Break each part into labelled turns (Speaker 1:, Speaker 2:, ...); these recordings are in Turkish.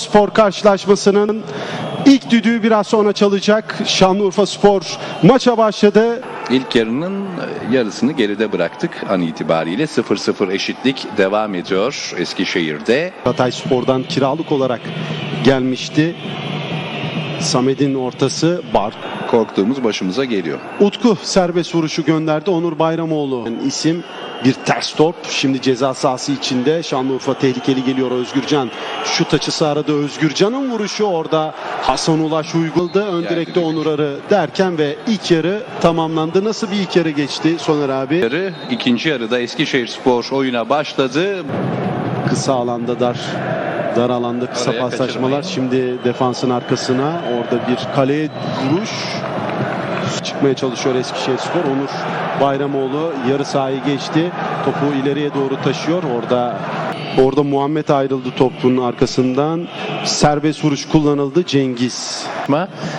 Speaker 1: Spor karşılaşmasının ilk düdüğü biraz sonra çalacak. Şanlıurfa Spor maça başladı.
Speaker 2: İlk yarının e, yarısını geride bıraktık an itibariyle 0-0 eşitlik devam ediyor Eskişehir'de.
Speaker 1: Hatay Spor'dan kiralık olarak gelmişti. Samet'in ortası Bar.
Speaker 2: Korktuğumuz başımıza geliyor.
Speaker 1: Utku serbest vuruşu gönderdi. Onur Bayramoğlu yani isim bir ters top. Şimdi ceza sahası içinde Şanlıurfa tehlikeli geliyor Özgürcan. Şut açısı aradı Özgürcan'ın vuruşu orada Hasan Ulaş uyguladı. Ön
Speaker 2: Geldi
Speaker 1: direkte
Speaker 2: direkt.
Speaker 1: Onur Arı derken ve ilk yarı tamamlandı. Nasıl bir ilk yarı geçti Soner abi?
Speaker 2: Yarı ikinci yarıda Eskişehir Spor oyuna başladı.
Speaker 1: Kısa alanda dar dar alanda kısa
Speaker 2: Araya
Speaker 1: paslaşmalar. Şimdi defansın arkasına orada bir kaleye vuruş çıkmaya çalışıyor Eskişehir Spor. Onur Bayramoğlu yarı sahayı geçti. Topu ileriye doğru taşıyor. Orada orada Muhammed ayrıldı topun arkasından. Serbest vuruş kullanıldı Cengiz.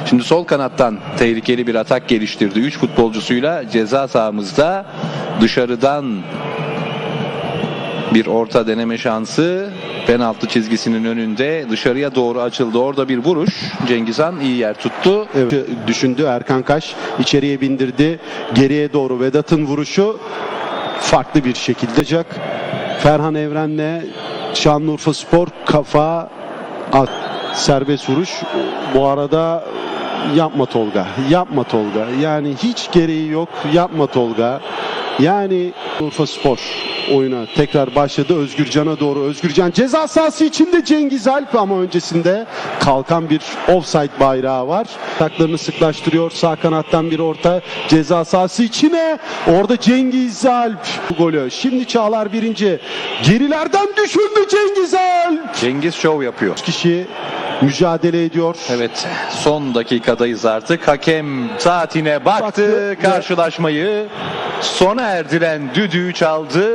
Speaker 2: Şimdi sol kanattan tehlikeli bir atak geliştirdi. 3 futbolcusuyla ceza sahamızda dışarıdan bir orta deneme şansı penaltı çizgisinin önünde dışarıya doğru açıldı. Orada bir vuruş. Cengizhan iyi yer tuttu.
Speaker 1: Evet. Düşündü Erkan Kaş içeriye bindirdi. Geriye doğru Vedat'ın vuruşu farklı bir şekilde olacak. Ferhan Evren'le Şanlıurfa Spor kafa at. Serbest vuruş. Bu arada yapma Tolga. Yapma Tolga. Yani hiç gereği yok. Yapma Tolga. Yani Urfa Spor oyuna tekrar başladı. Özgürcan'a doğru. Özgürcan ceza sahası içinde Cengiz Alp ama öncesinde kalkan bir offside bayrağı var. Taklarını sıklaştırıyor. Sağ kanattan bir orta ceza sahası içine. Orada Cengiz Alp golü. Şimdi Çağlar birinci. Gerilerden düşündü Cengiz Alp.
Speaker 2: Cengiz şov yapıyor.
Speaker 1: Kişi mücadele ediyor.
Speaker 2: Evet son dakikadayız artık. Hakem saatine baktı.
Speaker 1: Baktı.
Speaker 2: Karşılaşmayı sona erdiren düdüğü çaldı.